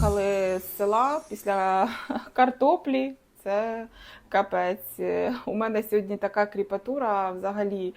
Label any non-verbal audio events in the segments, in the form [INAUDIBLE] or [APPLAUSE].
приїхали з села після картоплі. Це капець. Е, У мене сьогодні така кріпатура, взагалі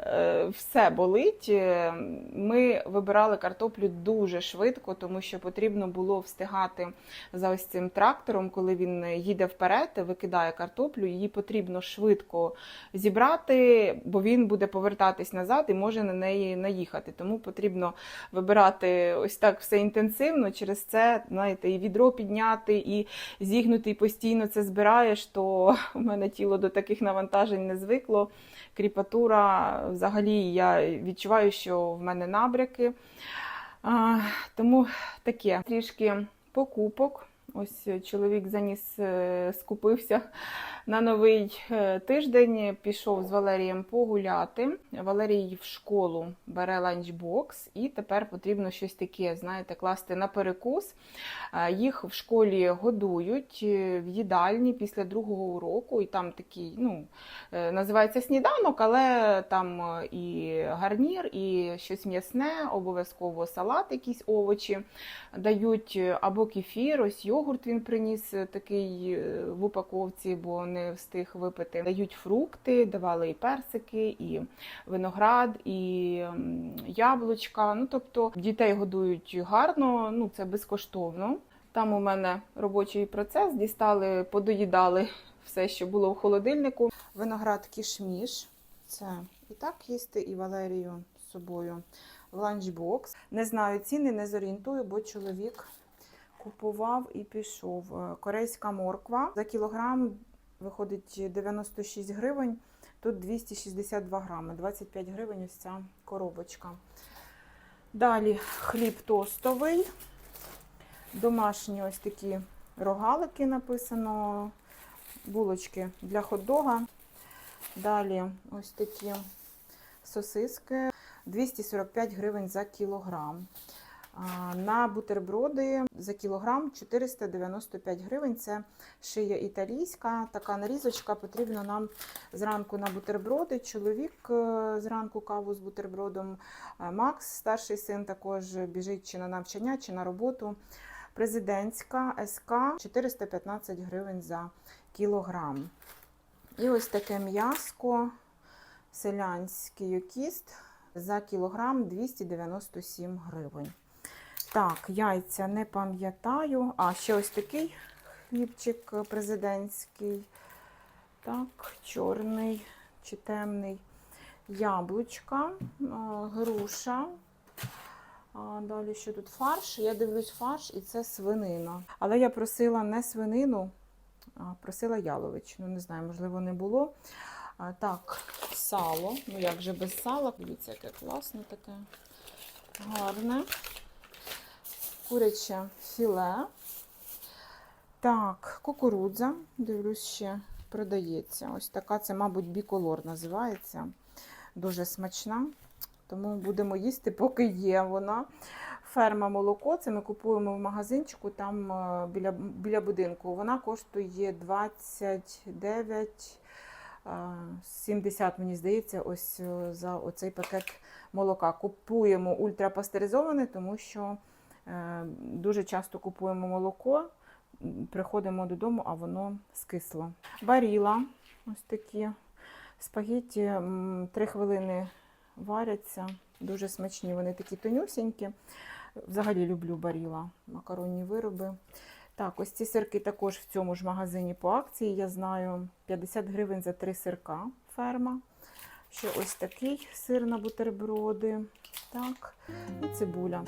е, все болить. Е, Ми вибирали картоплю дуже швидко, тому що потрібно було встигати за ось цим трактором, коли він їде вперед, викидає картоплю. Її потрібно швидко зібрати, бо він буде повертатись назад і може на неї наїхати. Тому потрібно вибирати ось так все інтенсивно. Через це, знаєте, і відро підняти, і зігнути, і постійно це збираєш, то [LAUGHS] у мене тіло до таких навантажень не звикло. Кріпатура, взагалі, я відчуваю, що в мене набряки. А, тому таке трішки покупок. Ось чоловік заніс, е, скупився на новий е, тиждень. Пішов з Валерієм погуляти. Валерій в школу бере ланчбокс, і тепер потрібно щось таке, знаєте, класти на перекус. Е, Їх в школі годують е, в їдальні після другого уроку, і там такий, ну, е, називається сніданок, але там е, і гарнір, і щось м'ясне, обов'язково салат, якісь овочі дають е, або кефір, ось йогурт він приніс е, такий е, в упаковці, бо не встиг випити. Дають фрукти, давали і персики, і виноград, і яблучка. Ну тобто дітей годують гарно, ну це безкоштовно. Там у мене робочий процес, дістали, подоїдали [LAUGHS] все, що було в холодильнику. Виноград кішміш. Це і так їсти, і Валерію з собою в ланчбокс. Не знаю ціни, не зорієнтую, бо чоловік купував і пішов. Е, Корейська морква за кілограм виходить 96 гривень. Тут 262 грами, 25 гривень ось ця коробочка. Далі хліб тостовий. Домашні ось такі рогалики написано, булочки для хот-дога. Далі ось такі сосиски 245 гривень за кілограм. На бутерброди за кілограм 495 гривень. Це шия італійська. Така нарізочка потрібна нам зранку на бутерброди. Чоловік е, зранку каву з бутербродом. Е, Макс, старший син, також біжить чи на навчання, чи на роботу. Президентська СК 415 гривень за кілограм. І ось таке м'яско, селянський окіст за кілограм 297 гривень. Так, яйця не пам'ятаю. А, ще ось такий хлібчик президентський. Так, чорний чи темний. Яблучка, груша. А, далі що тут фарш? Я дивлюсь фарш і це свинина. Але я просила не свинину, а просила яловичину. Не знаю, можливо, не було. А, так, сало. Ну як же без сала? Дивіться, яке класне таке. Гарне. Куряче філе. Так, кукурудза. Дивлюсь, ще продається. Ось така, це, мабуть, біколор називається. Дуже смачна. Тому будемо їсти, поки є вона. Ферма молоко. Це ми купуємо в магазинчику там е, біля, біля будинку. Вона коштує 29 е, 70, мені здається, ось е, за оцей пакет молока. Купуємо ультрапастеризоване, тому що дуже часто купуємо молоко, приходимо додому, а воно скисло. Баріла, ось такі спагетті, 3 хвилини варяться. Дуже смачні, вони такі тонюсінькі. Взагалі люблю баріла, макаронні вироби. Так, ось ці сирки також в цьому ж магазині по акції. Я знаю 50 гривень за три сирка ферма. Ще ось такий сир на бутерброди. Так, і цибуля.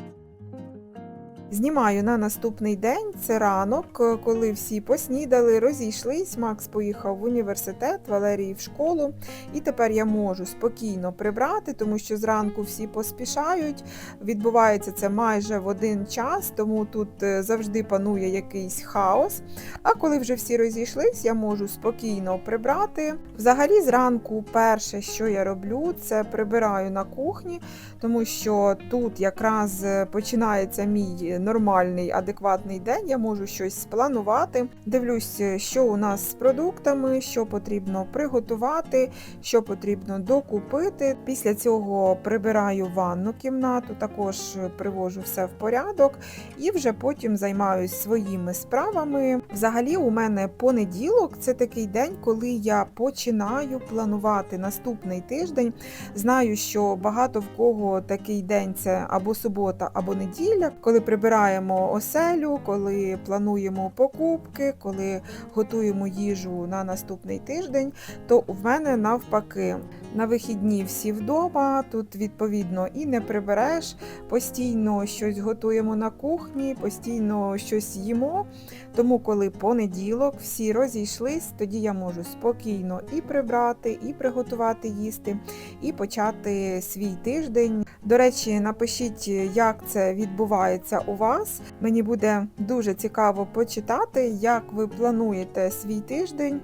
Знімаю на наступний день. Це ранок, коли всі поснідали, розійшлись. Макс поїхав в університет, Валерій в школу. І тепер я можу спокійно прибрати, тому що зранку всі поспішають. Відбувається це майже в один час, тому тут е, завжди панує якийсь хаос. А коли вже всі розійшлись, я можу спокійно прибрати. Взагалі, зранку, перше, що я роблю, це прибираю на кухні, тому що тут якраз е, починається мій нормальний, адекватний день, я можу щось спланувати. Дивлюсь, що у нас з продуктами, що потрібно приготувати, що потрібно докупити. Після цього прибираю ванну кімнату, також привожу все в порядок і вже потім займаюся своїми справами. Взагалі, у мене понеділок це такий день, коли я починаю планувати наступний тиждень. Знаю, що багато в кого такий день це або субота, або неділя, коли прибираємо оселю, коли плануємо покупки, коли готуємо їжу на наступний тиждень. То в мене навпаки на вихідні всі вдома. Тут відповідно і не прибереш, постійно щось готуємо на кухні, постійно щось їмо. Тому, коли понеділок всі розійшлись, тоді я можу спокійно і прибрати, і приготувати їсти, і почати свій тиждень. До речі, напишіть, як це відбувається у вас. Мені буде дуже цікаво почитати, як ви плануєте свій тиждень.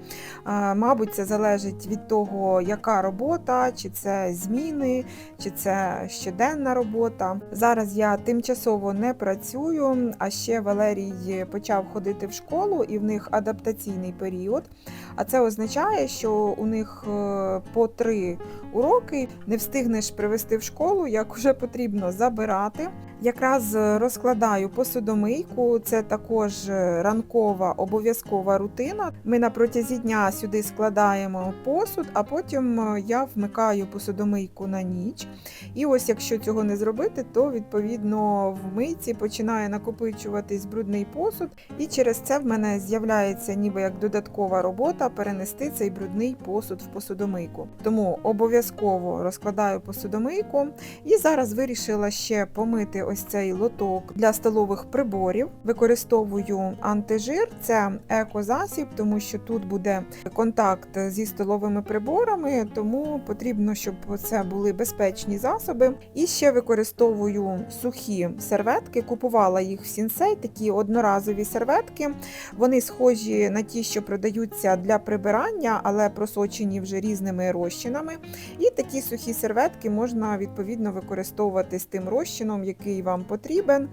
Мабуть, це залежить від того, яка робота, чи це зміни, чи це щоденна робота. Зараз я тимчасово не працюю, а ще Валерій почав ходити в школу і в них адаптаційний період. А це означає, що у них е, по три уроки не встигнеш привезти в школу, як вже потрібно забирати. Якраз розкладаю посудомийку, це також ранкова обов'язкова рутина. Ми на протязі дня сюди складаємо посуд, а потім е, я вмикаю посудомийку на ніч. І ось якщо цього не зробити, то відповідно в мийці починає накопичуватись брудний посуд, і через це в мене з'являється ніби як додаткова робота перенести цей брудний посуд в посудомийку. Тому обов'язково розкладаю посудомийку. І зараз вирішила ще помити ось цей лоток для столових приборів. Використовую антижир, це екозасіб, тому що тут буде контакт зі столовими приборами, тому потрібно, щоб це були безпечні засоби. І ще використовую сухі серветки. Купувала їх в сінсей, такі одноразові серветки. Вони схожі на ті, що продаються для прибирання, але просочені вже різними розчинами. І такі сухі серветки можна відповідно використовувати з тим розчином, який вам потрібен.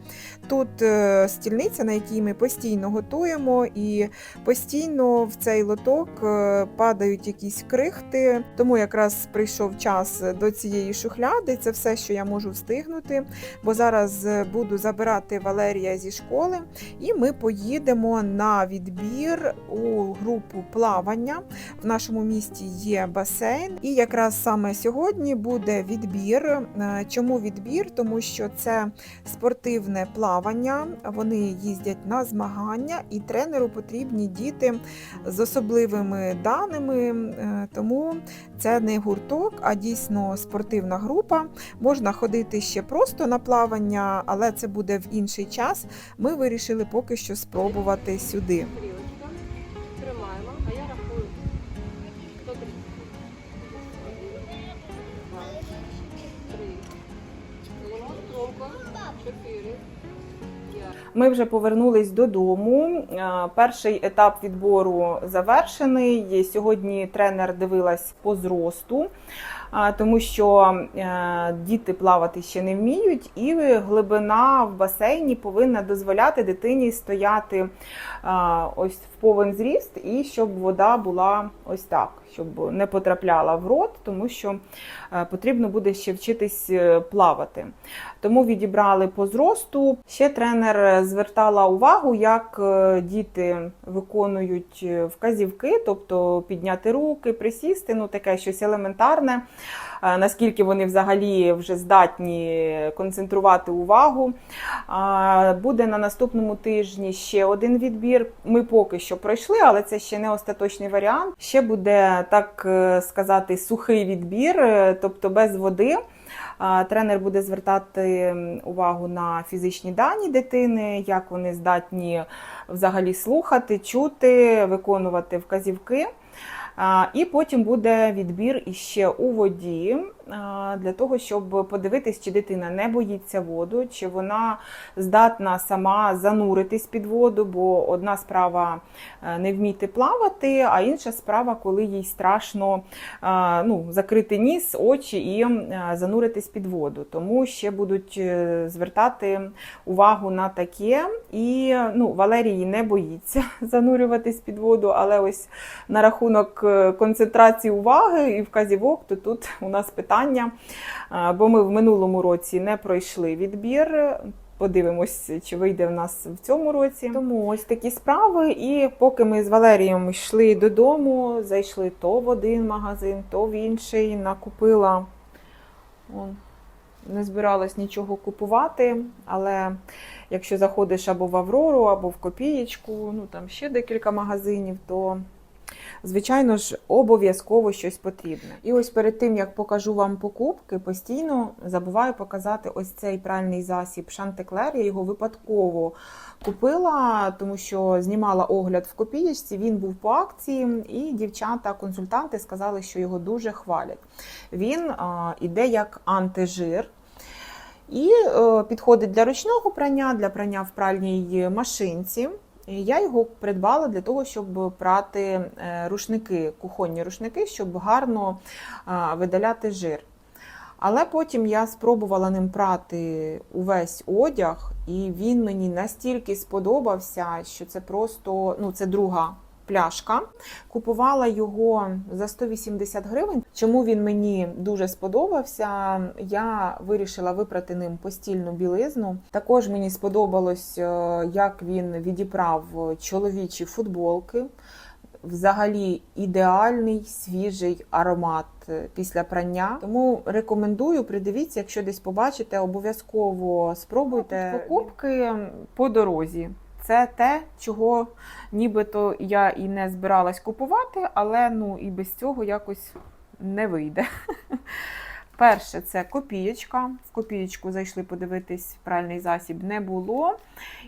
Тут е, стільниця, на якій ми постійно готуємо, і постійно в цей лоток е, падають якісь крихти. Тому якраз прийшов час до цієї шухляди. Це все, що я можу встигнути. Бо зараз е, буду забирати Валерія зі школи, і ми поїдемо на відбір у групу плавання. В нашому місті є басейн, і якраз саме сьогодні буде відбір. Е, Чому відбір? Тому що це спортивне плавання, вони їздять на змагання, і тренеру потрібні діти з особливими даними. е, Тому це не гурток, а дійсно спортивна група. Можна ходити ще просто на плавання, але це буде в інший час. Ми вирішили поки що спробувати сюди. Ми вже повернулись додому. Перший етап відбору завершений. Сьогодні тренер дивилась по зросту, тому що е, діти плавати ще не вміють, і глибина в басейні повинна дозволяти дитині стояти ось в повен зріст, і щоб вода була ось так, щоб не потрапляла в рот, тому що е, потрібно буде ще вчитись е, плавати. Тому відібрали по зросту. Ще тренер звертала увагу, як е, діти виконують е, вказівки, тобто підняти руки, присісти, ну таке щось елементарне. Е, Наскільки вони взагалі вже здатні концентрувати увагу. Буде на наступному тижні ще один відбір. Ми поки що пройшли, але це ще не остаточний варіант. Ще буде так сказати сухий відбір, тобто без води. Тренер буде звертати увагу на фізичні дані дитини, як вони здатні взагалі слухати, чути, виконувати вказівки. І потім буде відбір іще у воді. Для того, щоб подивитись, чи дитина не боїться воду, чи вона здатна сама зануритись під воду, бо одна справа е, не вміти плавати, а інша справа, коли їй страшно ну, закрити ніс, очі і е, зануритись під воду. Тому ще будуть е, звертати увагу на таке. І ну, Валерій не боїться [LAUGHS] занурюватись під воду, але ось на рахунок концентрації уваги і вказівок, то тут у нас питання, е, бо ми в минулому році не пройшли відбір. Подивимось, чи вийде в нас в цьому році. Тому ось такі справи. І поки ми з Валерієм йшли додому, зайшли то в один магазин, то в інший, накупила. Не збиралась нічого купувати, але якщо заходиш або в Аврору, або в Копієчку, ну там ще декілька магазинів, то звичайно ж обов'язково щось потрібне. І ось перед тим як покажу вам покупки, постійно забуваю показати ось цей пральний засіб Шантеклер. Я його випадково купила, тому що знімала огляд в копієчці. Він був по акції, і дівчата-консультанти сказали, що його дуже хвалять. Він а, іде як антижир. І е, підходить для ручного прання, для прання в пральній машинці. Я його придбала для того, щоб прати е, рушники, кухонні рушники, щоб гарно видаляти жир. Але потім я спробувала ним прати увесь одяг, і він мені настільки сподобався, що це просто ну, це друга пляшка. Купувала його за 180 гривень. Чому він мені дуже сподобався? Я вирішила випрати ним постільну білизну. Також мені сподобалось, е, як він відібрав чоловічі футболки. Взагалі ідеальний свіжий аромат е, після прання. Тому рекомендую, придивіться, якщо десь побачите, обов'язково спробуйте покупки по дорозі. Це те, чого нібито я і не збиралась купувати, але ну і без цього якось не вийде. [LAUGHS] Перше, це копієчка. В копієчку зайшли подивитись, пральний засіб не було.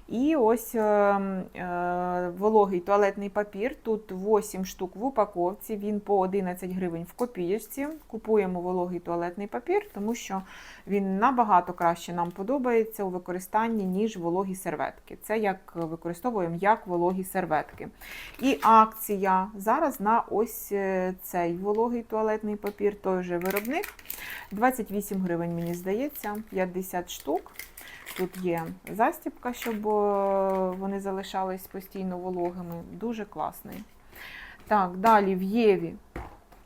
І ось е, е, вологий туалетний папір. Тут 8 штук в упаковці, він по 11 гривень в копієчці. Купуємо вологий туалетний папір, тому що він набагато краще нам подобається у використанні, ніж вологі серветки. Це як використовуємо як вологі серветки. І акція зараз на ось е, цей вологий туалетний папір, той же виробник. 28 гривень, мені здається, 50 штук. Тут є застібка, щоб е, вони залишались постійно вологими. Дуже класний. Так, далі в Єві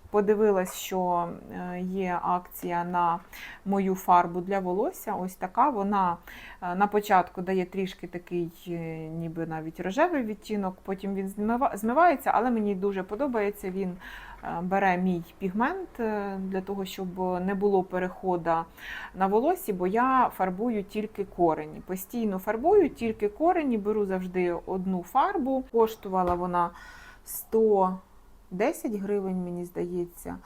подивилась, що е, є акція на мою фарбу для волосся. Ось така. Вона е, на початку дає трішки такий, ніби навіть рожевий відтінок, потім він змивається, але мені дуже подобається. Він бере мій пігмент е, для того, щоб не було переходу на волосі, бо я фарбую тільки корені. Постійно фарбую тільки корені, беру завжди одну фарбу. Коштувала вона 110 гривень, мені здається,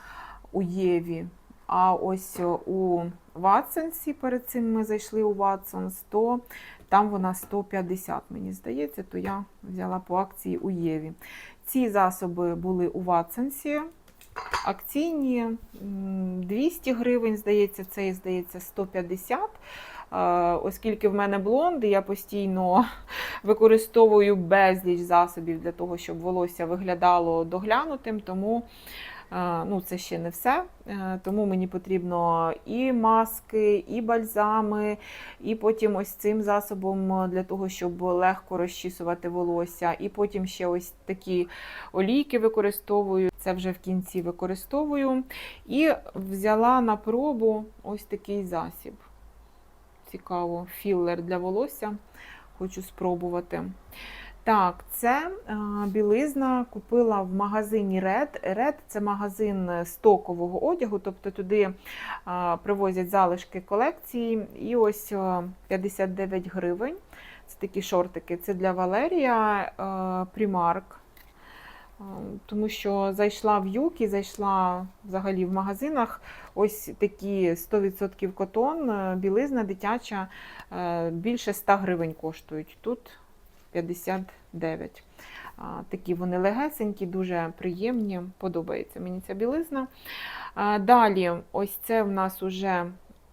у Єві. А ось у Ватсонсі, перед цим ми зайшли у Ватсонс, то там вона 150, мені здається, то я взяла по акції у Єві. Ці засоби були у Ватсенсі. Акційні 200 гривень, здається, цей, здається, 150. Е, Оскільки в мене блонд, я постійно [LAUGHS] використовую безліч засобів для того, щоб волосся виглядало доглянутим, тому ну, це ще не все. Е, Тому мені потрібно і маски, і бальзами, і потім ось цим засобом для того, щоб легко розчісувати волосся. І потім ще ось такі олійки використовую. Це вже в кінці використовую. І взяла на пробу ось такий засіб. Цікаво, філер для волосся. Хочу спробувати. Так, це е, білизна купила в магазині Red. Red – це магазин стокового одягу, тобто туди е, привозять залишки колекції. І ось е, 59 гривень. Це такі шортики. Це для Валерія е, Primark. Е, Тому що зайшла в Юкі, зайшла взагалі в магазинах. Ось такі 100% котон, е, білизна дитяча, е, більше 100 гривень коштують. Тут 59. Такі вони легесенькі, дуже приємні. Подобається мені ця білизна. Далі, ось це в нас уже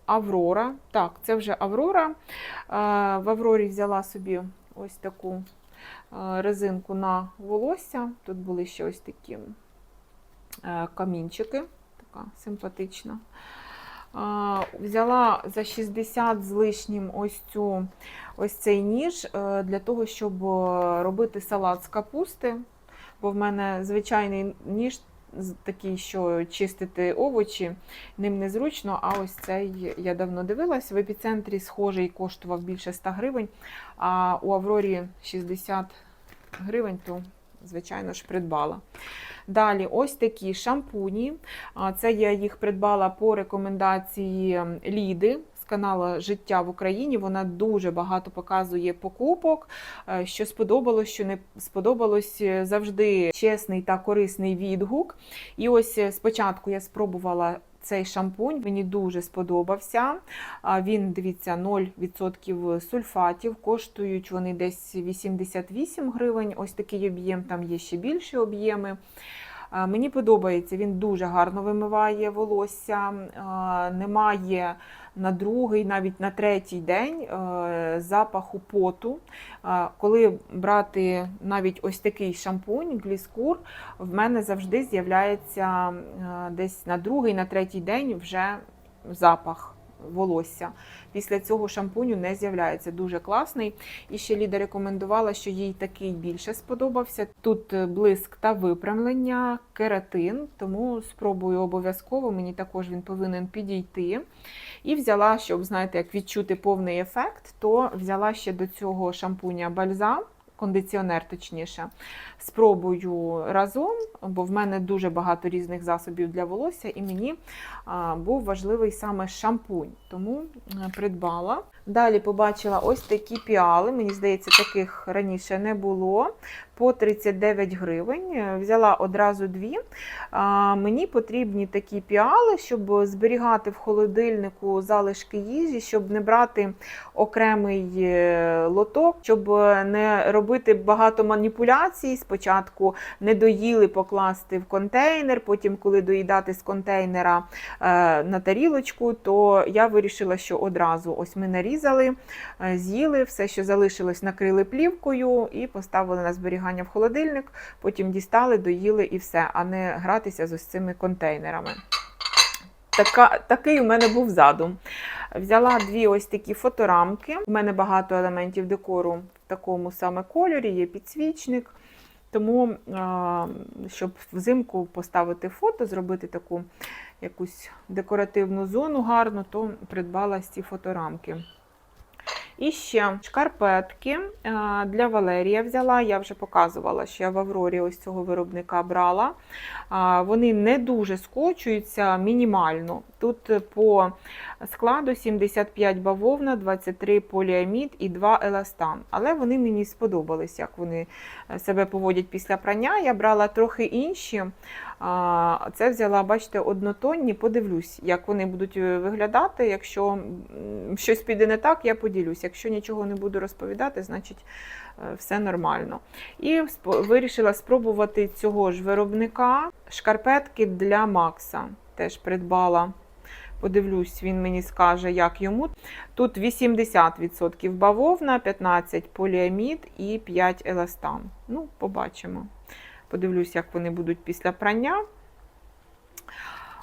Аврора. Так, це вже Аврора. В Аврорі взяла собі ось таку резинку на волосся. Тут були ще ось такі камінчики. Така симпатична. Взяла за 60 з лишнім ось цю ось цей ніж е, для того, щоб е, робити салат з капусти. Бо в мене звичайний ніж такий, що чистити овочі, ним незручно. А ось цей я давно дивилась. В епіцентрі схожий коштував більше 100 гривень, а у Аврорі 60 гривень, то, звичайно ж, придбала. Далі, ось такі шампуні. Це я їх придбала по рекомендації Ліди з каналу Життя в Україні. Вона дуже багато показує покупок. Е, Що сподобалось, що не сподобалось, е, завжди чесний та корисний відгук. І ось е, спочатку я спробувала. Цей шампунь мені дуже сподобався. Він, дивіться, 0% сульфатів. Коштують вони десь 88 гривень. Ось такий об'єм, там є ще більші об'єми. Мені подобається, він дуже гарно вимиває волосся, немає на другий, навіть на третій день е, запаху поту. Коли брати навіть ось такий шампунь, гліскур, в мене завжди з'являється е, десь на другий, на третій день вже запах волосся. Після цього шампуню не з'являється. Дуже класний. І ще Ліда рекомендувала, що їй такий більше сподобався. Тут е, блиск та випрямлення, кератин, тому спробую обов'язково. Мені також він повинен підійти. І взяла, щоб знаєте, як відчути повний ефект, то взяла ще до цього шампуня бальзам. Кондиціонер, точніше, спробую разом, бо в мене дуже багато різних засобів для волосся, і мені був важливий саме шампунь, тому е, придбала. Далі побачила ось такі піали. Мені здається, таких раніше не було. По 39 гривень. Е, Взяла одразу дві. Мені потрібні такі піали, щоб зберігати в холодильнику залишки їжі, щоб не брати окремий е, лоток, щоб не робити багато маніпуляцій. Спочатку не доїли покласти в контейнер, потім, коли доїдати з контейнера е, на тарілочку, то я вирішила, що одразу ось ми нарізали, е, з'їли, все, що залишилось, накрили плівкою і поставили на зберігання в холодильник, потім дістали, доїли і все, а не гратися з ось цими контейнерами. Така, такий у мене був задум. Взяла дві ось такі фоторамки. У мене багато елементів декору в такому саме кольорі, є підсвічник. Тому, щоб взимку поставити фото, зробити таку якусь декоративну зону гарну, то придбала ці фоторамки. І ще шкарпетки для Валерія взяла. Я вже показувала, що я в Аврорі ось цього виробника брала. Вони не дуже скочуються мінімально. Тут по складу 75 бавовна, 23 поліамід і 2 еластан. Але вони мені сподобались, як вони е, себе поводять після прання. Я брала трохи інші. Це взяла, бачите, однотонні. Подивлюсь, як вони будуть е, виглядати. Якщо щось піде не так, я поділюсь. Якщо нічого не буду розповідати, значить е, все нормально. І вирішила спробувати цього ж виробника шкарпетки для Макса. Теж придбала. Подивлюсь, він мені скаже, як йому. Тут 80% бавовна, 15 поліамід і 5 еластан. Ну, побачимо. Подивлюсь, як вони будуть після прання.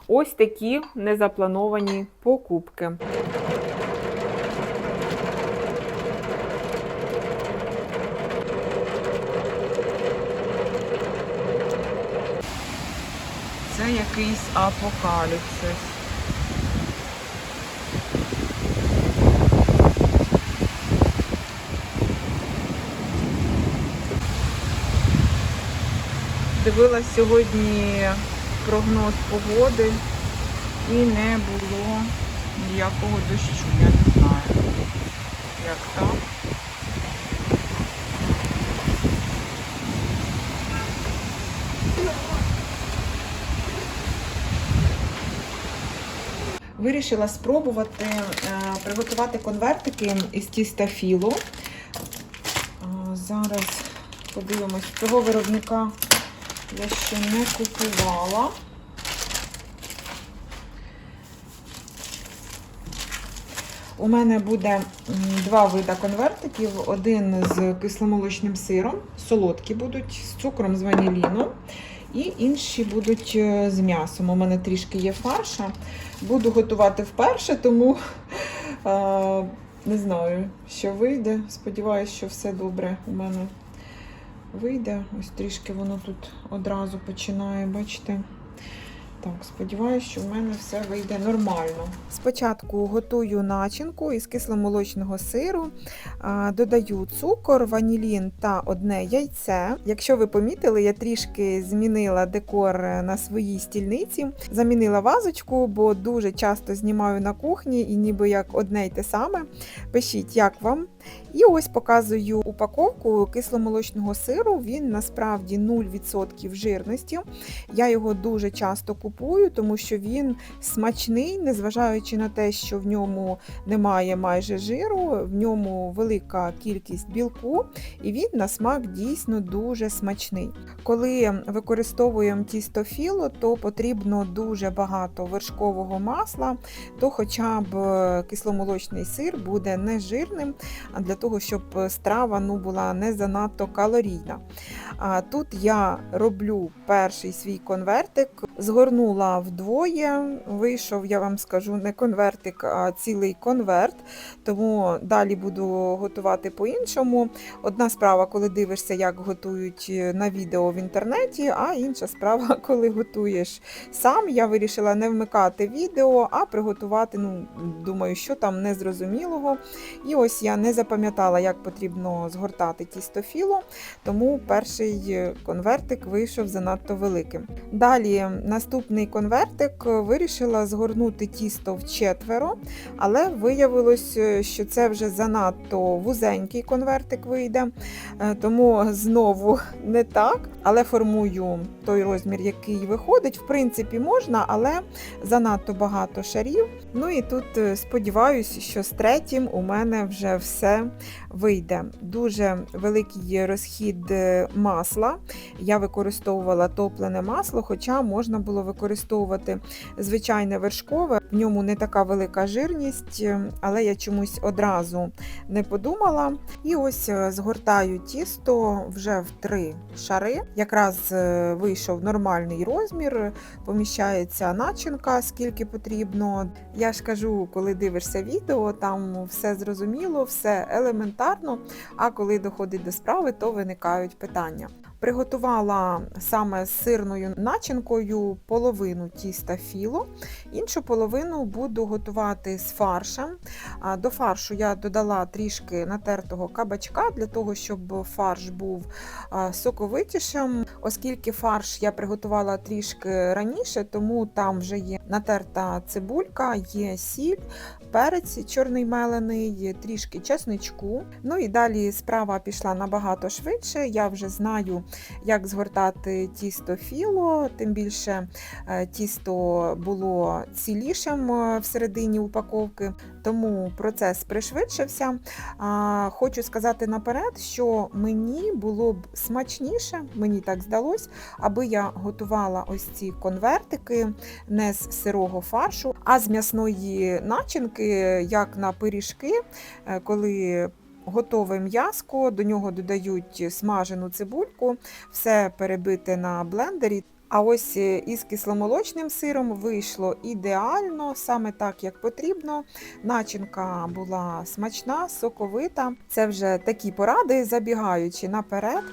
Ось такі незаплановані покупки. Це якийсь апокаліпсис. Дивилась сьогодні прогноз погоди і не було ніякого дощу. Я не знаю, як так. Вирішила спробувати е, приготувати конвертики із тіста філо. Е, зараз подивимось. Цього виробника я ще не купувала. У мене буде два вида конвертиків: один з кисломолочним сиром, солодкі будуть, з цукром з ваніліном, і інші будуть е, з м'ясом. У мене трішки є фарша. Буду готувати вперше, тому е, не знаю, що вийде. Сподіваюся, що все добре у мене вийде. Ось трішки воно тут одразу починає, бачите. Так, сподіваюся, що в мене все вийде нормально. Спочатку готую начинку із кисломолочного сиру, додаю цукор, ванілін та одне яйце. Якщо ви помітили, я трішки змінила декор на своїй стільниці, замінила вазочку, бо дуже часто знімаю на кухні і ніби як одне й те саме. Пишіть, як вам. І ось показую упаковку кисломолочного сиру. Він насправді 0% жирності. Я його дуже часто купую, тому що він смачний, незважаючи на те, що в ньому немає майже жиру, в ньому велика кількість білку, і він на смак дійсно дуже смачний. Коли використовуємо тісто філо, то потрібно дуже багато вершкового масла, то хоча б кисломолочний сир буде не жирним, для того, щоб страва ну, була не занадто калорійна. Тут я роблю перший свій конвертик, згорнула вдвоє. Вийшов, я вам скажу, не конвертик, а цілий конверт. Тому далі буду готувати по-іншому. Одна справа, коли дивишся, як готують на відео в інтернеті, а інша справа, [LAUGHS] коли готуєш сам. Я вирішила не вмикати відео, а приготувати. Ну, думаю, що там незрозумілого. І ось я не запам'ятала, як потрібно згортати тісто філо, тому перший конвертик вийшов занадто великим. Далі наступний конвертик вирішила згорнути тісто в четверо, але виявилось, що це вже занадто вузенький конвертик вийде, е, тому знову [LAUGHS] не так, але формую той розмір, який виходить. В принципі, можна, але занадто багато шарів. Ну і тут е, сподіваюся, що з третім у мене вже все вийде. Дуже великий розхід е, масла. Я використовувала топлене масло, хоча можна було використовувати звичайне вершкове. В ньому не така велика жирність, е, але я чомусь одразу не подумала. І ось е, згортаю тісто вже в три шари. Якраз вийшов нормальний розмір, поміщається начинка, скільки потрібно. Я ж кажу, коли дивишся відео, там все зрозуміло, все елементарно. А коли доходить до справи, то виникають питання. Приготувала саме з сирною начинкою половину тіста філо, іншу половину буду готувати з фаршем. До фаршу я додала трішки натертого кабачка для того, щоб фарш був соковитішим. Оскільки фарш я приготувала трішки раніше, тому там вже є натерта цибулька, є сіль, перець чорний мелений, трішки чесничку. Ну і далі справа пішла набагато швидше. Я вже знаю, як згортати тісто філо, тим більше е, тісто було цілішим е, всередині упаковки, тому процес пришвидшився. Хочу сказати наперед, що мені було б смачніше, мені так здалось, аби я готувала ось ці конвертики не з сирого фаршу, а з м'ясної начинки, як на пиріжки, е, коли готове м'яско, до нього додають смажену цибульку, все перебите на блендері. А ось е, із кисломолочним сиром вийшло ідеально, саме так, як потрібно. Начинка була смачна, соковита. Це вже такі поради, забігаючи наперед.